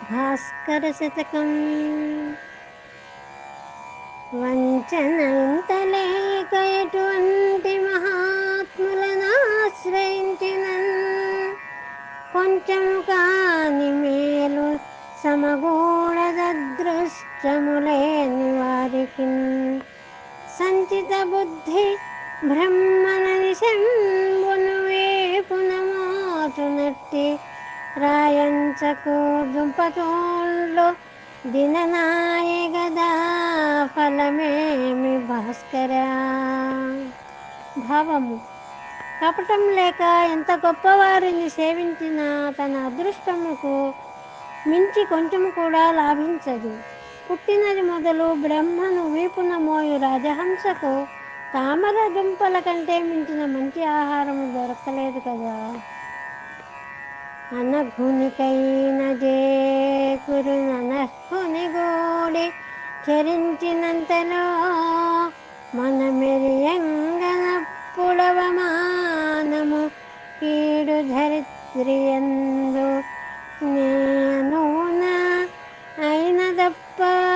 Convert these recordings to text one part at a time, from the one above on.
భాస్కర శతకం వంచన ఇంత ఎటువంటి మహాత్ములను ఆశ్రయించిన కొంచెం కాని మేలు సమగూఢదృష్టములేని వారికి సంచిత బుద్ధి బ్రహ్మనది శంభును వేపున మోచునట్టి రాయంచకు దుంపతోళ్ళు దిననాయ గదా ఫలమేమి భాస్కర? భావము. కపటం లేక ఎంత గొప్పవారిని సేవించినా తన అదృష్టముకు మించి కొంచెం కూడా లాభించదు. పుట్టినది మొదలు బ్రహ్మను వీపున మోయు రాజహంసకు తామర దుంపల కంటే మించిన మంచి ఆహారము దొరకలేదు కదా. అనఘునికైన జేకురు ననహుని గోడి చరించినంతలో మన మెరియంగనప్పుడవమానము కీడు ధరిత్రియందు నేను అయిన దప్పావు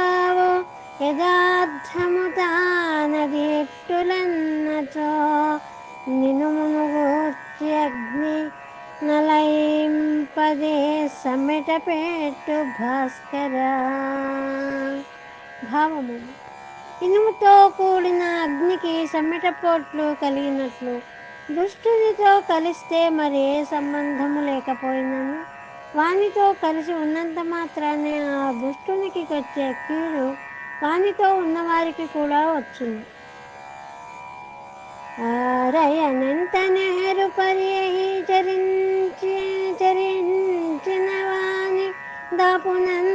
యథార్థము తానది ఎట్టులన్నచో అగ్ని నలయింపదే సమిట పెట్టు భాస్కర. భావము. ఇనుముతో కూడిన అగ్నికి సమ్మెట పోట్లు కలిగినట్లు దుష్టునితో కలిస్తే మరే సంబంధము లేకపోయినను? వానితో కలిసి ఉన్నంత మాత్రానే ఆ దుష్టునికి వచ్చే కీడు వానితో ఉన్నవారికి కూడా వచ్చును. ఆరయనంత నెహరు పర్యహి చరించి చరించిన వాని దాపునన్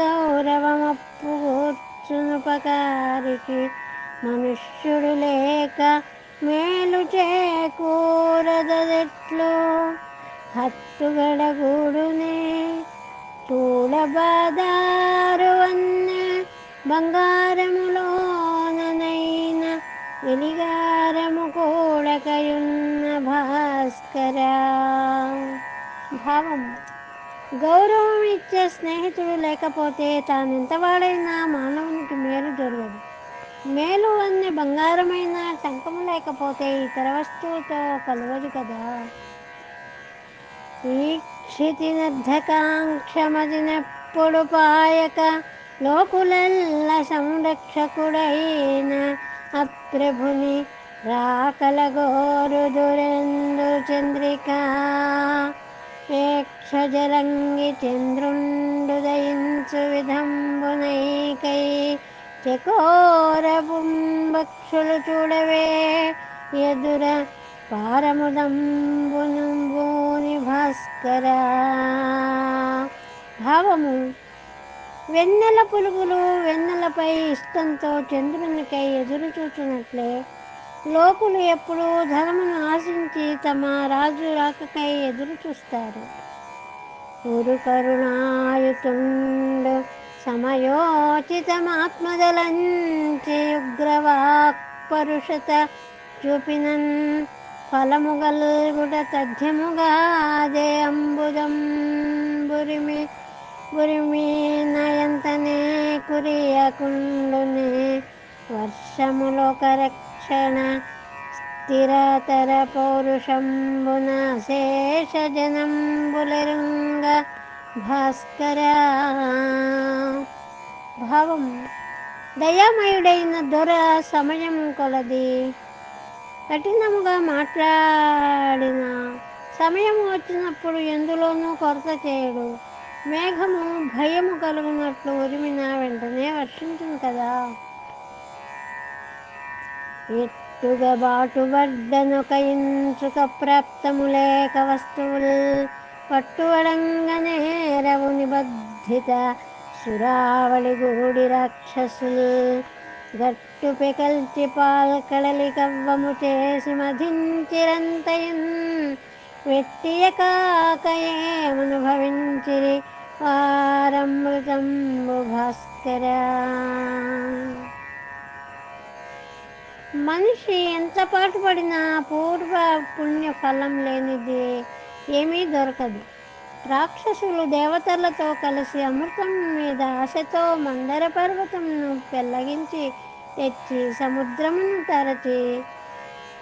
గౌరవమప్పుకూర్చునుపకారికి మనుష్యుడు లేక మేలు చేకూరదెట్లు హత్తుగడగూడునే తూడబాదారు అన్న బంగారములోననైన వెలిగారము కూడకయున్న భాస్కర. భావం. గౌరవం ఇచ్చే స్నేహితుడు లేకపోతే తానెంతవాడైనా మానవునికి మేలు జరగదు. మేలు అన్ని బంగారమైన టంకము లేకపోతే ఇతర వస్తువుతో కలవదు కదా. ఈక్షితినర్ధకాంక్షమదినప్పుడు పాయక లోకులల్ల సంరక్షకుడైన అప్రభుని రాకలగోరు దురెందు చంద్రిక. ప్రేక్షజలంగి చంద్రుండు దయించు విధంబునైకై చకోరపుంబక్షులు చూడవే. ఎదుర పారముదంబునుంబూని భాస్కర. భావము వెన్నెల పులుగులు వెన్నెలపై ఇష్టంతో చంద్రునికై ఎదురు చూచినట్లే లోకులు ఎప్పుడూ ధనమును ఆశించి తమ రాజు రాకకై ఎదురు చూస్తారు. గురు కరుణాయుతుండు సమయోచితమాత్మదలంచి ఉగ్రవాక్ పరుషత చూపినన్ ఫలముగల్గుట తథ్యముగాదే అంబుదం బురిమి బురిమి నయంతనే కురియకుండునే వర్షములో రక్షణ స్థిరతర పౌరుషంబున శేష జనంబులరుంగ భాస్కర. భావం. దయామయుడైన దొర సమయం కొలది. కఠినముగా మాట్లాడిన. సమయం వచ్చినప్పుడు ఎందులోనూ కొరత చేయడు. మేఘము భయము కలుగునట్లు ఉరిమిన వెంటనే వర్షించింది కదా. ఎట్టుగా బాటుబడ్డనొక ఇంచుక ప్రాప్తము లేక వస్తువులు పట్టువడంగనే రవు నిబద్ధిత సురావళి గూడి రాక్షసులు గట్టు పెకల్చి పాల్కడలి కవ్వము చేసి మధించిరంతయన్. వెట్టియ కాకయేమనుభవించిరి పారమృతం భాస్కర మనిషి ఎంత పాటుపడినా పూర్వ పుణ్య ఫలం లేనిది ఏమీ దొరకదు. రాక్షసులు దేవతలతో కలిసి అమృతం మీద ఆశతో మందర పర్వతంను పెల్లగించి తెచ్చి సముద్రమును తరచి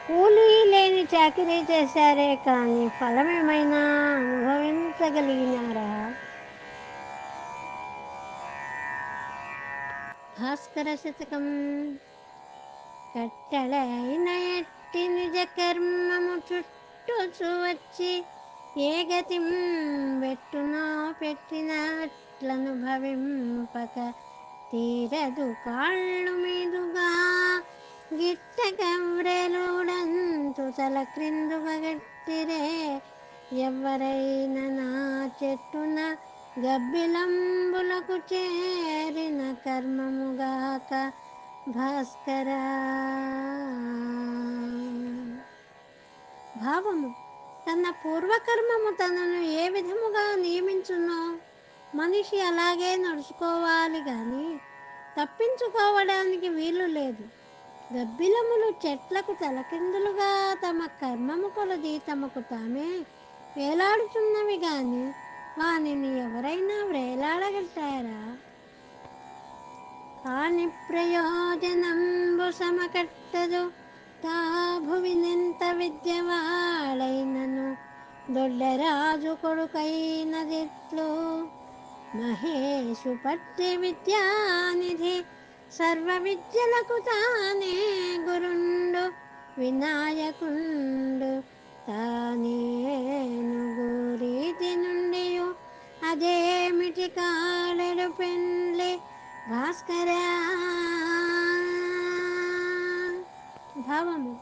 కూలీ లేని చాకరీ చేశారే కానీ ఫలమేమైనా అనుభవించగలిగినారా? భాస్కర శతకం కట్టడైన ఎట్టి నిజ కర్మము చుట్టూ వచ్చి ఏ గతి పెట్టునో పెట్టినట్లను భవింపక తీరదు కాళ్ళు మీదుగా గిట్ట కవ్రెలుడంతు తల క్రిందుగా గట్టిరే ఎవరైనా నా చెట్టున గబ్బిలంబులకు చేరిన కర్మముగాక భాస్కరా. భావము తన పూర్వకర్మము తనను ఏ విధముగా నియమించునో మనిషి అలాగే నడుచుకోవాలి కానీ తప్పించుకోవడానికి వీలు లేదు. గబ్బిలములు చెట్లకు తలకిందులుగా తమ కర్మము కొలది తమకు తామే వేలాడుతున్నవి కానీ వానిని ఎవరైనా వ్రేలాడగట్టారా కాని ప్రయోజనంబు సమకట్టదు తా భువినెంత విద్యవాడైనను దొడ్డరాజు కొడుకైనదిట్లు. మహేషు పట్టి విద్యానిధి సర్వ విద్యలకు తానే గురుండు వినాయకుండు. తానేను గురీతి నుండి అదేమిటి కాలడు పెండ్లి భాస్కరా? భావము.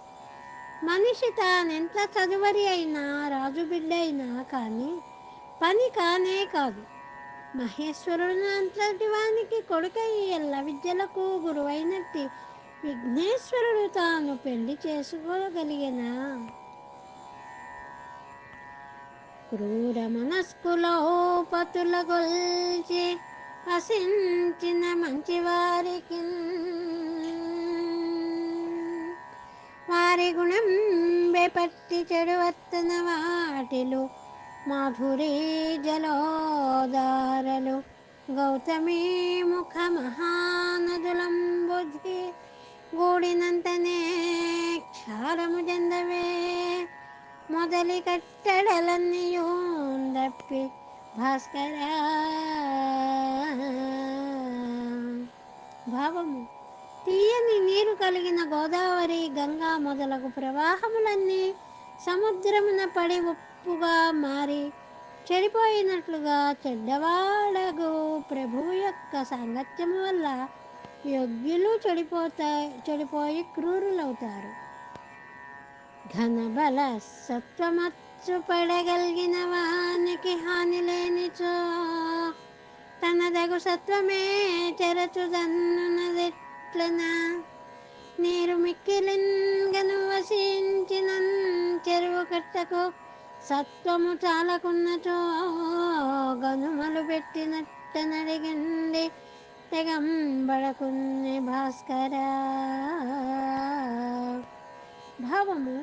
మనిషి తానెంత చదువరి అయినా రాజు బిడ్డ అయినా కానీ పని కానే కాదు. మహేశ్వరుడు అంతటి వానికి కొడుకై ఎల్ల విద్యలకు గురువైనట్టి విఘ్నేశ్వరుడు తాను పెళ్ళి చేసుకోగలిగినా? క్రూర మనస్కులో పతుల గొల్చి అసించిన మంచివారికి వారి గుణం బెపట్టి చెడువత్తన వాటిలు మాధురీ జలోదారలు గౌతమీ ముఖ మహానదులంబుధి గూడినంత మొదలి కట్టడలన్నీయూందప్పి భాస్కర. భావము తీయని నీరు కలిగిన గోదావరి గంగా మొదలగు ప్రవాహములన్నీ సముద్రమున పడి ఉప్పుగా మారి చెడిపోయినట్లుగా చెడ్డవాడగు ప్రభువు యొక్క సాంగత్యము వల్ల యోగ్యులు చెడిపోతాయి చెడిపోయి క్రూరులవుతారు. ఘనబల సత్వమచ్చు పడగలిగిన వానికి హాని లేనిచో తనదగు సత్వమే చెరచుదన్నునదెట్లనా నీరు మిక్కిలింగను వసించిన చెరువు కట్టకు సత్వము చాలకున్నచో గనుమలు పెట్టినట్టనడిగండి తెగంబడకున్ని భాస్కరా. భావము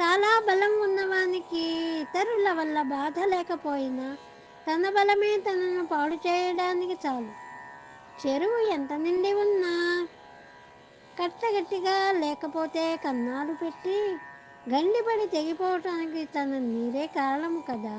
చాలా బలం ఉన్నవానికి ఇతరుల వల్ల బాధ లేకపోయినా తన బలమే తనను పాడు చేయడానికి చాలు. చెరువు ఎంత నిండి ఉన్నా కట్టగట్టిగా లేకపోతే కన్నాలు పెట్టి గండిపడి తెగిపోవటానికి తన నీరే కారణం కదా.